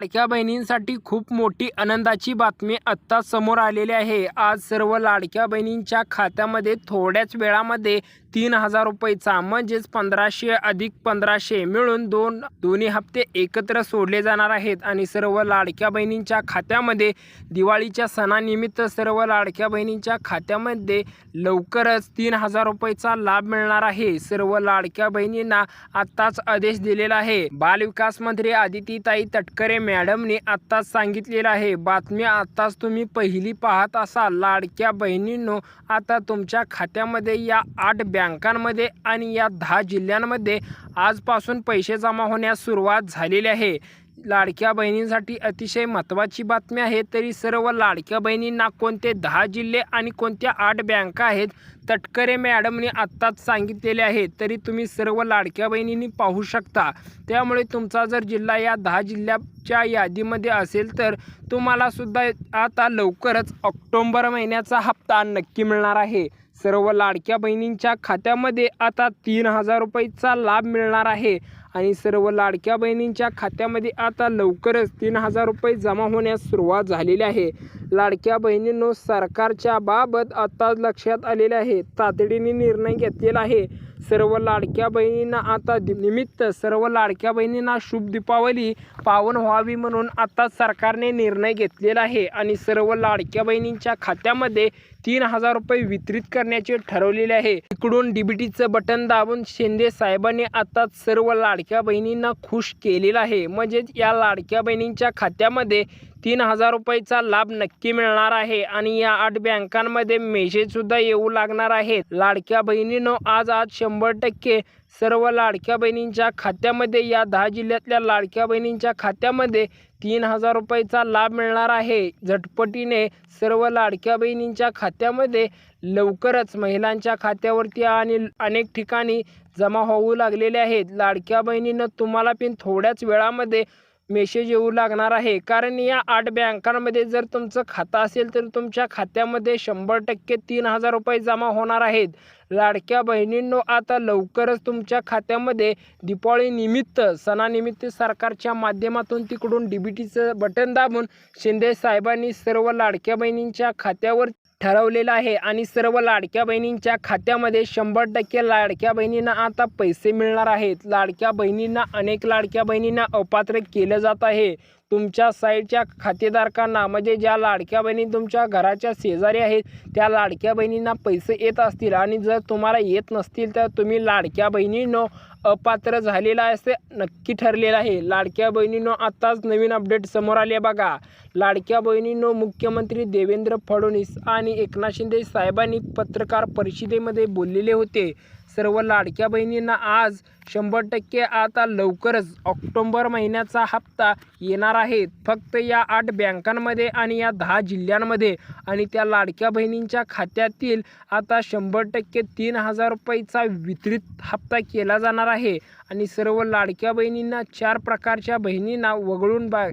लाडक्या बहिणींसाठी खूप मोठी आनंदाची बातमी आत्ता समोर आलेली आहे. आज सर्व लाडक्या बहिणींच्या खात्यामध्ये थोड्याच वेळामध्ये तीन हजार रुपयेचा म्हणजेच पंधराशे अधिक पंधराशे मिळून दोन दोन्ही हप्ते एकत्र सोडले जाणार आहेत. आणि सर्व लाडक्या बहिणींच्या खात्यामध्ये दिवाळीच्या सणानिमित्त सर्व लाडक्या बहिणींच्या खात्यामध्ये लवकरच तीन हजार रुपयेचा लाभ मिळणार आहे. सर्व लाडक्या बहिणींना आत्ताच आदेश दिलेला आहे. बालविकास मंत्री आदितीताई तटकरे मॅडमने आत्ताच सांगितलेलं आहे. बातमी आत्ताच तुम्ही पहिली पाहत असाल. लाडक्या बहिणींनो आता तुमच्या खात्यामध्ये या आठ बँकांमध्ये आणि या दहा जिल्ह्यांमध्ये आजपासून पैसे जमा होण्यास सुरुवात झालेली आहे. लाडक्या बहिणींसाठी अतिशय महत्त्वाची बातमी आहे. तरी सर्व लाडक्या बहिणींना कोणते दहा जिल्हे आणि कोणत्या आठ बँका आहेत तटकरे मॅडमने आत्ताच सांगितलेले आहे. तरी तुम्ही सर्व लाडक्या बहिणींनी पाहू शकता. त्यामुळे तुमचा जर जिल्हा या दहा जिल्ह्याच्या यादीमध्ये असेल तर तुम्हालासुद्धा आता लवकरच ऑक्टोंबर महिन्याचा हप्ता नक्की मिळणार आहे. सर्व लाडक्या बहिणींच्या खात्यामध्ये आता तीन हजार रुपयेचा लाभ मिळणार आहे. आणि सर्व लाडक्या बहिणींच्या खात्यामध्ये आता लवकरच तीन हजार रुपये जमा होण्यास सुरुवात झालेली आहे. लाडक्या बहिणींनो सरकारच्या बाबत आता लक्षात आलेले आहे. तातडीने निर्णय घेतलेला आहे. सर्व लाडक्या बहिणींना आता दि- निमित्त सर्व लाडक्या बहिणींना शुभ दीपावली पावन व्हावी म्हणून आता सरकारने निर्णय घेतलेला आहे आणि सर्व लाडक्या बहिणींच्या खात्यामध्ये तीन हजार रुपये वितरित करण्याचे ठरवलेले आहे. इकडून डीबीटीचं बटन दाबून शिंदे साहेबांनी आता सर्व लाडक्या लाडक्या बहिणींना खुश केलेला आहे. म्हणजेच या लाडक्या बहिणींच्या खात्यामध्ये तीन हजार रुपयेचा लाभ नक्की मिळणार आहे आणि या आठ बँकांमध्ये मेसेज सुद्धा येऊ लागणार आहेत. लाडक्या बहिणीनं आज आज शंभर टक्के सर्व लाडक्या बहिणींच्या खात्यामध्ये या दहा जिल्ह्यातल्या लाडक्या बहिणींच्या खात्यामध्ये तीन हजार रुपयेचा लाभ मिळणार आहे. झटपटीने सर्व लाडक्या बहिणींच्या खात्यामध्ये लवकरच महिलांच्या खात्यावरती आणि अनेक ठिकाणी जमा होऊ लागलेले आहेत. लाडक्या बहिणीनं तुम्हाला पण थोड्याच वेळामध्ये मेसेज येऊ लागणार आहे. कारण या आठ बँकांमध्ये जर तुमचं खातं असेल तर तुमच्या खात्यामध्ये शंभर टक्के तीन हजार रुपये जमा होणार आहेत. लाडक्या बहिणींनो आता लवकरच तुमच्या खात्यामध्ये दिपाळीनिमित्त सणानिमित्त सरकारच्या माध्यमातून तिकडून डी बी टीचं बटन दाबून शिंदे साहेबांनी सर्व लाडक्या बहिणींच्या खात्यावर ठरवलेलं आहे. आणि सर्व लाडक्या बहिणींच्या खात्यामध्ये शंभर टक्के लाडक्या बहिणींना आता पैसे मिळणार आहेत. लाडक्या बहिणींना अनेक लाडक्या बहिणींना अपात्र केलं जात आहे. तुमच्या साईडच्या खातेधारकांना म्हणजे ज्या लाडक्या बहिणी तुमच्या घराच्या शेजारी आहेत त्या लाडक्या बहिणींना पैसे येत असतील. आणि जर तुम्हाला येत नसतील तर तुम्ही लाडक्या बहिणींनो अपात्र झालेला असे नक्की ठरलेलं आहे. लाडक्या बहिणींनो आत्ताच नवीन अपडेट समोर आले बघा. लाडक्या बहिणींनो मुख्यमंत्री देवेंद्र फडणवीस आणि एकनाथ शिंदे साहेबांनी पत्रकार परिषदेमध्ये बोललेले होते. सर्व लाडक्या बहिणींना आज शंभर टक्के आता लवकरच ऑक्टोंबर महिन्याचा हप्ता येणार आहे. फक्त या आठ बँकांमध्ये आणि या दहा जिल्ह्यांमध्ये आणि त्या लाडक्या बहिणींच्या खात्यातील आता शंभर टक्के तीन हजार रुपयेचा वितरित हप्ता केला जाणार आहे. आणि सर्व लाडक्या बहिणींना चार प्रकारच्या बहिणींना वगळून बा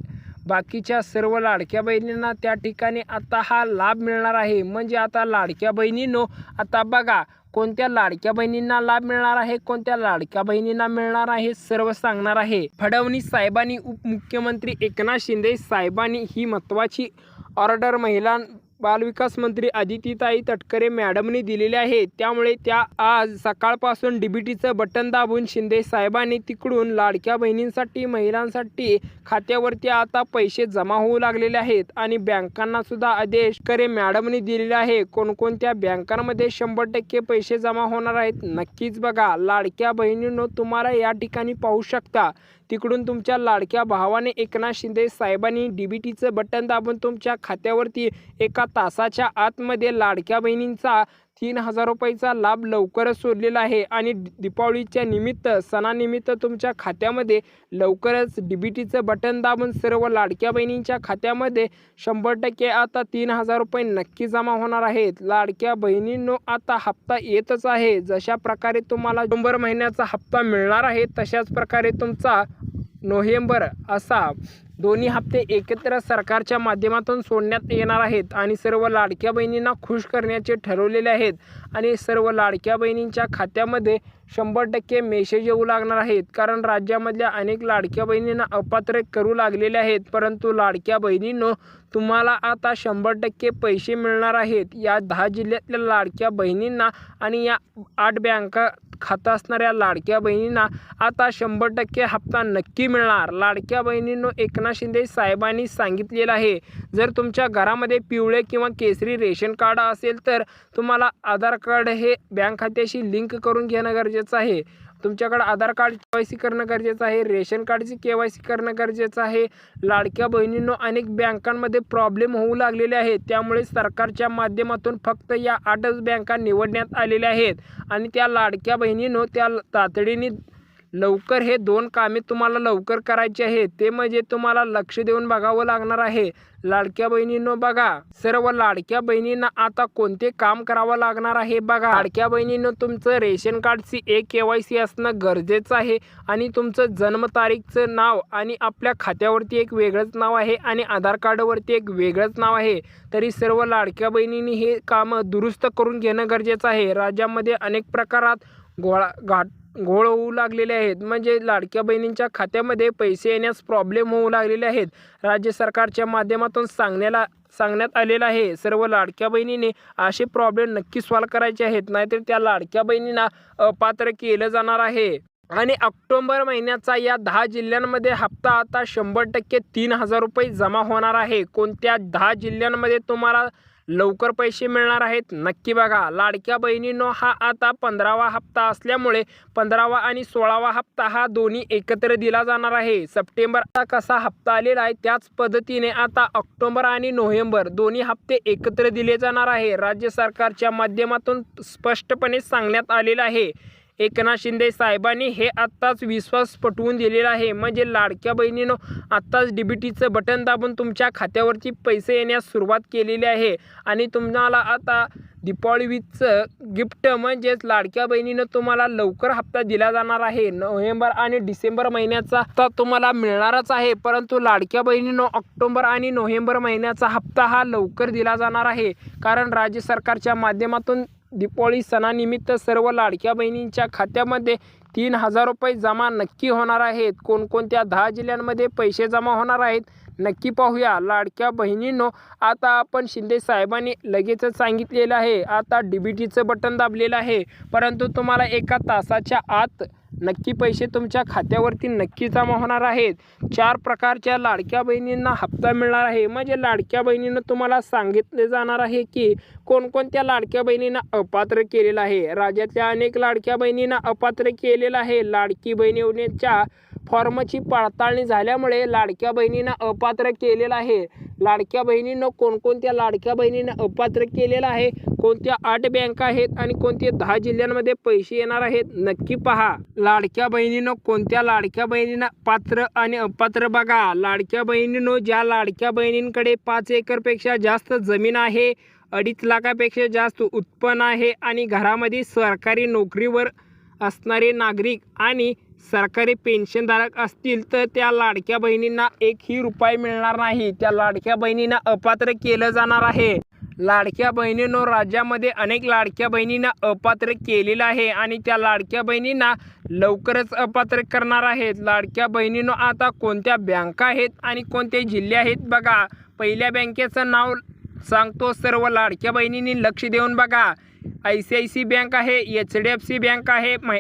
बाकीच्या सर्व लाडक्या बहिणींना त्या ठिकाणी आता हा लाभ मिळणार आहे. म्हणजे आता लाडक्या बहिणींनो आता बघा कोणत्या लाडक्या बहिणींना लाभ मिळणार आहे कोणत्या लाडक्या बहिणींना मिळणार आहे सर्व सांगणार आहे. फडणवीस साहेबांनी उपमुख्यमंत्री एकनाथ शिंदे साहेबांनी ही महत्त्वाची ऑर्डर महिला बालविकास मंत्री आदितीताई तटकरे मॅडमने दिलेले आहे त्यामुळे त्या आज सकाळपासून डीबीटीचं बटन दाबून शिंदे साहेबांनी तिकडून लाडक्या बहिणींसाठी महिलांसाठी खात्यावरती आता पैसे जमा होऊ लागलेले आहेत आणि बँकांना सुद्धा आदेश करे मॅडमने दिलेले आहे. कोणकोणत्या बँकांमध्ये शंभर टक्के पैसे जमा होणार आहेत नक्कीच बघा. लाडक्या बहिणींनो तुम्हाला या ठिकाणी पाहू शकता. तिकडून तुमच्या लाडक्या भावाने एकनाथ शिंदे साहेबांनी डी बी टीचं बटन दाबून तुमच्या खात्यावरती एका तासाच्या आतमध्ये लाडक्या बहिणींचा तीन हजार रुपयाचा लाभ लवकरच सोडलेला आहे. आणि दीपावलीच्या निमित्त सणानिमित्त तुमच्या खात्यामध्ये लवकरच डी बी टीचं बटन दाबून सर्व लाडक्या बहिणींच्या खात्यामध्ये शंभर टक्के आता तीन हजार रुपये नक्की जमा होणार आहेत. लाडक्या बहिणींनो आता हप्ता येतच आहे. जशा प्रकारे तुम्हाला नोव्हेंबर महिन्याचा हप्ता मिळणार आहे तशाच प्रकारे तुमचा नोव्हेंबर असा दोन्ही हप्ते एकत्र सरकारच्या माध्यमातून सोडण्यात येणार आहेत आणि सर्व लाडक्या बहिणींना खुश करण्याचे ठरवलेले आहेत आणि सर्व लाडक्या बहिणींच्या खात्यामध्ये शंभर टक्के मेसेज येऊ लागणार आहेत. कारण राज्यामधल्या अनेक लाडक्या बहिणींना अपात्र करू लागलेले आहेत परंतु लाडक्या बहिणींनो तुम्हाला आता शंभर टक्के पैसे मिळणार आहेत. या दहा जिल्ह्यातल्या लाडक्या बहिणींना आणि या आठ बँका खातं असणाऱ्या लाडक्या बहिणींना आता शंभर टक्के हप्ता नक्की मिळणार. लाडक्या बहिणींनो एकनाथ शिंदे साहेबांनी सांगितलेलं आहे जर तुमच्या घरामध्ये पिवळे किंवा केसरी रेशन कार्ड असेल तर तुम्हाला आधार कार्ड हे बँक खात्याशी लिंक करून घेणं गरजेचं आहे. तुमच्याकडं Aadhaar card K Y C करणं गरजेचं आहे रेशन कार्डची के वाय सी करणं गरजेचं आहे. लाडक्या बहिणींनो अनेक बँकांमध्ये प्रॉब्लेम होऊ लागलेले आहेत. त्यामुळे सरकारच्या माध्यमातून फक्त या आठच बँका निवडण्यात आलेल्या आहेत. आणि त्या लाडक्या बहिणींनो त्या तातडीने लवकर हे दोन कामे तुम्हाला लवकर करायची आहे. ते म्हणजे तुम्हाला लक्ष देऊन बघावं लागणार आहे. लाडक्या बहिणींनो बघा सर्व लाडक्या बहिणींना आता कोणते काम करावं लागणार आहे बघा. लाडक्या बहिणींनो तुमचं रेशन कार्डची एक के वाय सी असणं गरजेचं आहे आणि तुमचं जन्मतारीखचं नाव आणि आपल्या खात्यावरती एक वेगळंच नाव आहे आणि आधार कार्डवरती एक वेगळंच नाव आहे. तरी सर्व लाडक्या बहिणींनी हे कामं दुरुस्त करून घेणं गरजेचं आहे. राज्यामध्ये अनेक प्रकारात गोळा घाट घोळ होऊ लागलेले आहेत. म्हणजे लाडक्या बहिणींच्या खात्यामध्ये पैसे येण्यास प्रॉब्लेम होऊ लागलेले आहेत. राज्य सरकारच्या माध्यमातून सांगण्याला सांगण्यात आलेलं आहे. सर्व लाडक्या बहिणीने असे प्रॉब्लेम नक्की सॉल्व करायचे आहेत. नाहीतर त्या लाडक्या बहिणींना अपात्र केलं जाणार आहे. आणि ऑक्टोंबर महिन्याचा या दहा जिल्ह्यांमध्ये हप्ता आता शंभर टक्के तीन हजार रुपये जमा होणार आहे. कोणत्या दहा जिल्ह्यांमध्ये तुम्हाला लवकर पैसे मिळणार आहेत. नक्की बघा लाडक्या बहिणींनो हा आता पंधरावा हप्ता असल्यामुळे पंधरावा आणि सोळावा हप्ता हा दोन्ही एकत्र दिला जाणार आहे. सप्टेंबरचा कसा हप्ता आलेला आहे त्याच पद्धतीने आता ऑक्टोबर आणि नोव्हेंबर दोन्ही हप्ते एकत्र दिले जाणार आहे. राज्य सरकारच्या माध्यमातून स्पष्टपणे सांगण्यात आलेलं आहे. एकनाथ शिंदे साहेबांनी हे आत्ताच विश्वास पटवून दिलेला आहे. म्हणजे लाडक्या बहिणीनं आत्ताच डी बी टीचं बटन दाबून तुमच्या खात्यावरती पैसे येण्यास सुरुवात केलेली आहे. आणि तुम्हाला आता दीपावलीचं गिफ्ट म्हणजेच लाडक्या बहिणीनं तुम्हाला लवकर हप्ता दिला जाणार आहे. नोव्हेंबर आणि डिसेंबर महिन्याचा हप्ता तुम्हाला मिळणारच आहे. परंतु लाडक्या बहिणीनं ऑक्टोबर आणि नोव्हेंबर महिन्याचा हप्ता हा लवकर दिला जाणार आहे. कारण राज्य सरकारच्या माध्यमातून दीपावली सणानिमित्त सर्व लाडक्या बहिणींच्या खात्यामध्ये तीन हजार रुपये जमा नक्की होणार आहेत. कोणकोणत्या दहा जिल्ह्यांमध्ये पैसे जमा होणार आहेत नक्की पाहूया. लाडक्या बहिणींनो आता आपण शिंदे साहेबांनी लगेचच सांगितलेलं आहे. आता डी बी टीचं बटन दाबलेलं आहे. परंतु तुम्हाला एका तासाच्या आत नक्की पैसे तुमच्या खात्यावरती नक्की जमा होणार आहेत. चार प्रकारच्या लाडक्या बहिणींना हप्ता मिळणार आहे. म्हणजे लाडक्या बहिणीनं तुम्हाला सांगितले जाणार आहे की कोणकोणत्या लाडक्या बहिणींना अपात्र केलेलं आहे. राज्यातल्या अनेक लाडक्या बहिणींना अपात्र केलेलं आहे. लाडकी बहीण योजनेच्या फॉर्मची पडताळणी झाल्यामुळे लाडक्या बहिणींना अपात्र केलेलं आहे. लाडक्या बहिणीनं कोणकोणत्या लाडक्या बहिणींना अपात्र केलेलं आहे? कोणत्या आठ बँका आहेत आणि कोणते दहा जिल्ह्यांमध्ये पैसे येणार आहेत नक्की पहा. लाडक्या बहिणीनं कोणत्या लाडक्या बहिणींना पात्र आणि अपात्र बघा. लाडक्या बहिणीनं ज्या लाडक्या बहिणींकडे पाच एकरपेक्षा जास्त जमीन आहे अडीच लाखापेक्षा जास्त उत्पन्न आहे आणि घरामध्ये सरकारी नोकरीवर असणारे नागरिक आणि सरकारी पेन्शनधारक असतील तर त्या लाडक्या बहिणींना एकही रुपये मिळणार नाही. त्या लाडक्या बहिणींना अपात्र केलं जाणार आहे. लाडक्या बहिणीनं राज्यामध्ये अनेक लाडक्या बहिणींना अपात्र केलेलं आहे आणि त्या लाडक्या बहिणींना लवकरच अपात्र करणार आहेत. लाडक्या बहिणीनं आता कोणत्या बँका आहेत आणि कोणते जिल्हे आहेत बघा. पहिल्या बँकेचं नाव सांगतो सर्व लाडक्या बहिणींनी लक्ष देऊन बघा. I C I C bank आहे H D F C bank आहे मै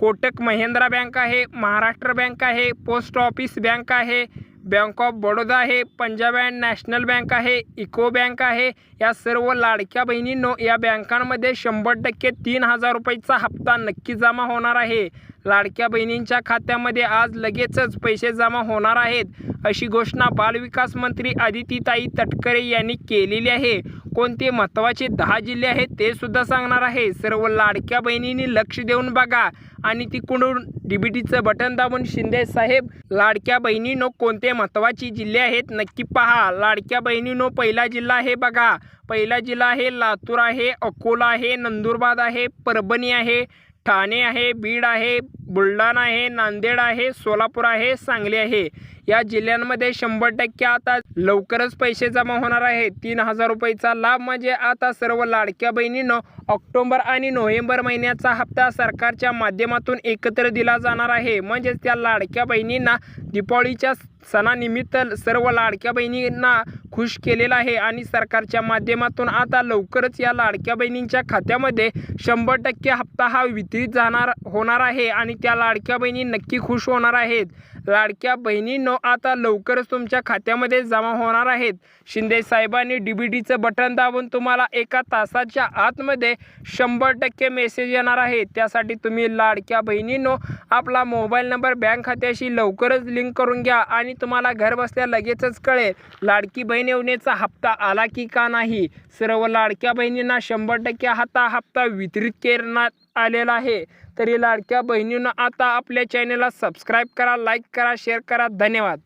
कोटक महिंद्रा बँक आहे महाराष्ट्र बँक आहे पोस्ट ऑफिस बँक आहे बँक ऑफ बडोदा आहे पंजाब अँड नॅशनल बँक आहे इको बँक आहे या सर्व लाडक्या बहिणींनो या बँकांमध्ये शंभर टक्के तीन हजार रुपयेचा हप्ता नक्की जमा होणार आहे. लाडक्या बहिणींच्या खात्यामध्ये आज लगेचच पैसे जमा होणार आहेत अशी घोषणा बालविकास मंत्री आदितीताई तटकरे यांनी केलेली आहे. कोणते महत्त्वाचे दहा जिल्हे आहेत ते सुद्धा सांगणार आहे. सर्व लाडक्या बहिणींनी लक्ष देऊन बघा. आणि तिकडून डी बी टीचं बटन दाबून शिंदे साहेब लाडक्या बहिणीनो कोणते महत्त्वाचे जिल्हे आहेत नक्की पहा. लाडक्या बहिणीनो पहिला जिल्हा आहे बघा. पहिला जिल्हा आहे लातूर आहे अकोला आहे नंदुरबार आहे परभणी आहे. ठाणे आहे बीड आहे बुलढाणा आहे नांदेड आहे सोलापूर आहे सांगली आहे. या जिल्ह्यांमध्ये शंभर टक्के आता लवकरच पैसे जमा होणार आहे. तीन हजार रुपयेचा लाभ म्हणजे आता सर्व लाडक्या बहिणींनो ऑक्टोबर आणि नोव्हेंबर महिन्याचा हप्ता सरकारच्या माध्यमातून एकत्र दिला जाणार आहे. म्हणजेच त्या लाडक्या बहिणींना दीपावलीच्या सणानिमित्त सर्व लाडक्या बहिणींना खुश केलेला आहे आणि सरकारच्या माध्यमातून आता लवकरच या लाडक्या बहिणींच्या खात्यामध्ये शंभर टक्के हप्ता हा वितरित जाणार होणार आहे आणि त्या लाडक्या बहिणी नक्की खुश होणार आहेत. लाडक्या बहिणींनो आता लवकरच तुमच्या खात्यामध्ये जमा होणार आहेत. शिंदे साहेबांनी डी बी डीचं बटन दाबून तुम्हाला एका तासाच्या आतमध्ये शंभर टक्के मेसेज येणार आहे. त्यासाठी तुम्ही लाडक्या बहिणींनो आपला मोबाईल नंबर बँक खात्याशी लवकरच लिंक करून घ्या आणि तुम्हाला घर बसल्या लगेचच कळेल. लाडकी बहीण योजनेचा हप्ता आला की का नाही? सर्व लाडक्या बहिणींना शंभर टक्के हाता हप्ता वितरित करण्यात आलेला आहे. तरी लाडक्या बहिणींना आता आपल्या चॅनलला सबस्क्राईब करा लाईक करा शेअर करा. धन्यवाद.